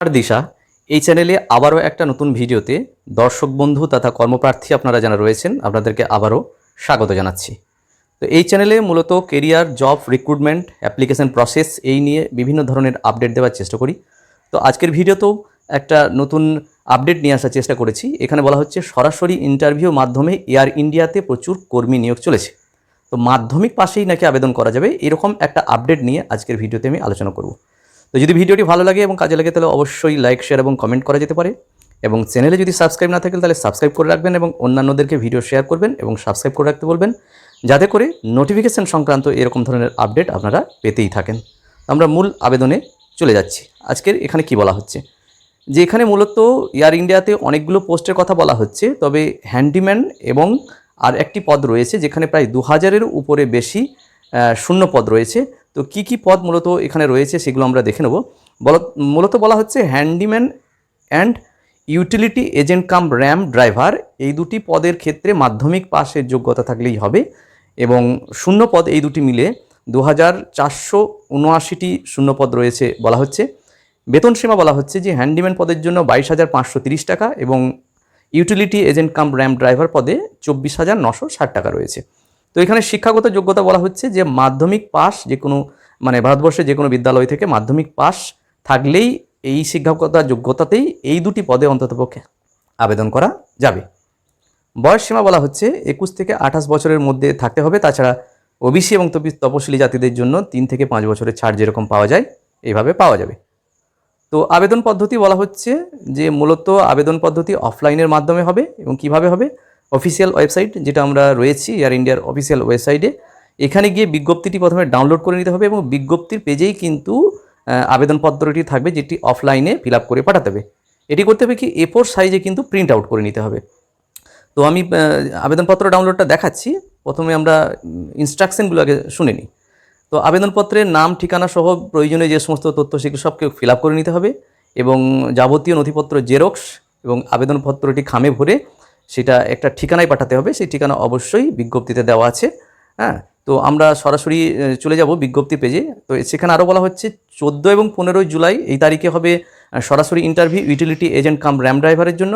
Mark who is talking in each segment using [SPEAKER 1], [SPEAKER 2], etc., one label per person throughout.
[SPEAKER 1] আর দিশা। এই চ্যানেলে আবারও একটা নতুন ভিডিওতে দর্শক বন্ধু তথা কর্মপ্রার্থী আপনারা যারা রয়েছেন, আপনাদেরকে আবারও স্বাগত জানাচ্ছি। তো এই চ্যানেলে মূলত career, job recruitment application process এই নিয়ে বিভিন্ন ধরনের আপডেট দেওয়ার চেষ্টা করি। তো আজকের ভিডিওতেও একটা নতুন আপডেট নিয়ে আসার চেষ্টা করেছি। এখানে বলা হচ্ছে, সরাসরি ইন্টারভিউ মাধ্যমে এয়ার ইন্ডিয়াতে প্রচুর কর্মী নিয়োগ চলেছে। তো মাধ্যমিক পাশেই নাকি আবেদন করা যাবে, এরকম একটা আপডেট নিয়ে আজকের ভিডিওতে আমি আলোচনা করব। তো যদি ভিডিওটি ভালো লাগে এবং কাজে লাগে, তাহলে অবশ্যই লাইক শেয়ার এবং কমেন্ট করা যেতে পারে। এবং চ্যানেলে যদি সাবস্ক্রাইব না থাকে তাহলে সাবস্ক্রাইব করে রাখবেন এবং অন্যান্যদেরকে ভিডিও শেয়ার করবেন এবং সাবস্ক্রাইব করে রাখতে বলবেন, যাতে করে নোটিফিকেশন সংক্রান্ত এরকম ধরনের আপডেট আপনারা পেতেই থাকেন। আমরা মূল আবেদনে চলে যাচ্ছি। আজকের এখানে কি বলা হচ্ছে? যে এখানে মূলত এয়ার ইন্ডিয়াতে অনেকগুলো পোস্টের কথা বলা হচ্ছে, তবে হ্যান্ডিম্যান এবং আর একটি পদ রয়েছে, যেখানে প্রায় দু হাজারের উপরে বেশি শূন্য পদ রয়েছে। তো কি কি পদ মূলত এখানে রয়েছে সেগুলো আমরা দেখে নেব। বল- মূলত বলা হচ্ছে handyman and utility agent cum ramp driver এই দুটি পদের ক্ষেত্রে মাধ্যমিক পাশের যোগ্যতা থাকলেই হবে এবং শূন্য পদ এই দুটি মিলে দু হাজার চারশো উনআশিটি শূন্য পদ রয়েছে বলা হচ্ছে। বেতন সীমা বলা হচ্ছে যে হ্যান্ডিম্যান পদের জন্য বাইশ হাজার পাঁচশো তিরিশ টাকা এবং utility agent cum ramp driver পদে চব্বিশ হাজার নশো ষাট টাকা রয়েছে। তো এখানে শিক্ষাগত যোগ্যতা বলা হচ্ছে যে মাধ্যমিক পাস যে কোনো মানে ভারতবর্ষের যে কোনো বিদ্যালয় থেকে মাধ্যমিক পাস থাকলেই এই শিক্ষাগত যোগ্যতাতেই এই দুটি পদে অন্ততপক্ষে আবেদন করা যাবে। বয়স সীমা বলা হচ্ছে একুশ থেকে আঠাশ বছরের মধ্যে থাকতে হবে। তাছাড়া ওবিসি এবং তপি- তপশিলি জাতিদের জন্য তিন থেকে পাঁচ বছরের ছাড় যেরকম পাওয়া যায় এইভাবে পাওয়া যাবে। তো আবেদন পদ্ধতি বলা হচ্ছে যে মূলত আবেদন পদ্ধতি অফলাইনের মাধ্যমে হবে এবং কীভাবে হবে? অফিসিয়াল ওয়েবসাইট যেটা আমরা রয়েছি এয়ার ইন্ডিয়ার অফিসিয়াল ওয়েবসাইটে এখানে গিয়ে বিজ্ঞপ্তিটি প্রথমে ডাউনলোড করে নিতে হবে এবং বিজ্ঞপ্তির পেজেই কিন্তু আবেদনপত্রটি থাকবে যেটি অফলাইনে ফিল করে পাঠাতে হবে। এটি করতে হবে কি এ ফোর সাইজে কিন্তু প্রিন্ট আউট করে নিতে হবে। তো আমি আবেদনপত্র ডাউনলোডটা দেখাচ্ছি। প্রথমে আমরা ইনস্ট্রাকশনগুলো আগে শুনে নিই। তো আবেদনপত্রের নাম, ঠিকানা সহ প্রয়োজনীয় যে সমস্ত তথ্য সেগুলো সবকে ফিল করে নিতে হবে এবং যাবতীয় নথিপত্র জেরক্স এবং আবেদনপত্রটি খামে ভরে সেটা একটা ঠিকানায় পাঠাতে হবে। সেই ঠিকানা অবশ্যই বিজ্ঞপ্তিতে দেওয়া আছে। হ্যাঁ তো আমরা সরাসরি চলে যাব বিজ্ঞপ্তি পেজে তো সেখানে আরও বলা হচ্ছে, চোদ্দ এবং পনেরোই জুলাই এই তারিখে হবে সরাসরি interview utility agent cum ramp ড্রাইভারের জন্য।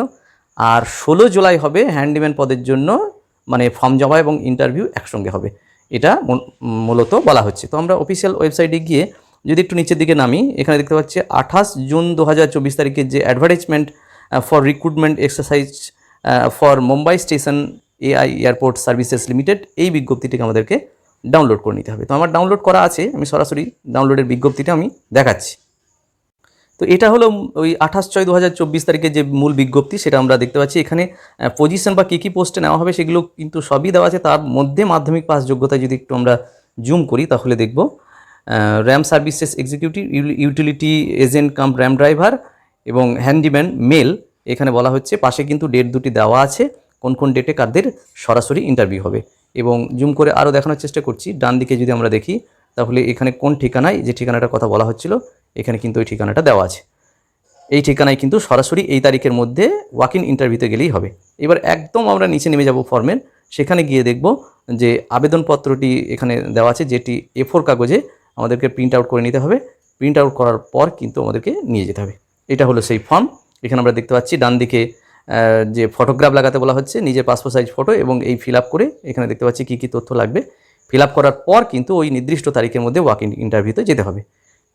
[SPEAKER 1] আর ষোলো জুলাই হবে হ্যান্ডিম্যান পদের জন্য মানে ফর্ম জমা এবং ইন্টারভিউ একসঙ্গে হবে। এটা মূলত বলা হচ্ছে। তো আমরা অফিসিয়াল ওয়েবসাইটে গিয়ে যদি একটু নিচের দিকে নামি, এখানে দেখতে পাচ্ছি আঠাশ জুন দু হাজার চব্বিশ তারিখের যে advertisement for recruitment exercise for Mumbai station AI airport services limited এই বিজ্ঞপ্তিটিকে আমাদেরকে ডাউনলোড করে নিতে হবে। তো আমার ডাউনলোড করা আছে, আমি সরাসরি ডাউনলোডের বিজ্ঞপ্তিটা আমি দেখাচ্ছি। তো এটা হলো ওই আঠাশ ছয় দু তারিখে যে মূল বিজ্ঞপ্তি, সেটা আমরা দেখতে পাচ্ছি। এখানে পজিশন বা কী কী পোস্টে নেওয়া হবে সেগুলো কিন্তু সবই দেওয়া আছে। তার মধ্যে মাধ্যমিক পাস যোগ্যতা যদি একটু আমরা জুম করি, তাহলে দেখব Ram services executive utility agent cum Ram driver এবং হ্যান্ডিম্যান মেল এখানে বলা হচ্ছে পাশে কিন্তু ডেট দুটি দেওয়া আছে, কোন কোন ডেটে কাদের সরাসরি ইন্টারভিউ হবে। এবং জুম করে আরও দেখানোর চেষ্টা করছি, ডান দিকে যদি আমরা দেখি, তাহলে এখানে কোন ঠিকানায় যে ঠিকানাটার কথা বলা হচ্ছিল, এখানে কিন্তু ওই ঠিকানাটা দেওয়া আছে। এই ঠিকানায় কিন্তু সরাসরি এই তারিখের মধ্যে ওয়াক ইন ইন্টারভিউতে গেলেই হবে। এবার একদম আমরা নিচে নেমে যাব ফর্মের সেখানে গিয়ে দেখব যে আবেদনপত্রটি এখানে দেওয়া আছে, যেটি এ ফোর কাগজে আমাদেরকে প্রিন্ট আউট করে নিতে হবে। প্রিন্ট আউট করার পর কিন্তু আমাদেরকে নিয়ে যেতে হবে। এটা হলো সেই ফর্ম এখানে আমরা দেখতে পাচ্ছি, ডান দিকে যে ফটোগ্রাফ লাগাতে বলা হচ্ছে, নিজের পাসপোর্ট সাইজ ফটো এবং এই ফিল করে এখানে দেখতে পাচ্ছি কী কী তথ্য লাগবে। ফিল করার পর কিন্তু ওই নির্দিষ্ট তারিখের মধ্যে ওয়াক ইন ইন্টারভিউতে যেতে হবে।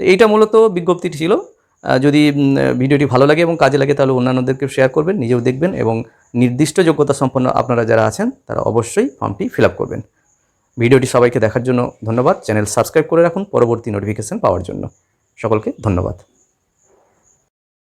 [SPEAKER 1] এইটা মূলত বিজ্ঞপ্তিটি ছিল। যদি ভিডিওটি ভালো লাগে এবং কাজে লাগে তাহলে অন্যান্যদেরকে শেয়ার করবেন, নিজেও দেখবেন এবং নির্দিষ্ট যোগ্যতা সম্পন্ন আপনারা যারা আছেন, তারা অবশ্যই ফর্মটি ফিল করবেন। ভিডিওটি সবাইকে দেখার জন্য ধন্যবাদ। চ্যানেল সাবস্ক্রাইব করে রাখুন। পরবর্তী নোটিফিকেশন পাওয়ার জন্য। সকলকে ধন্যবাদ।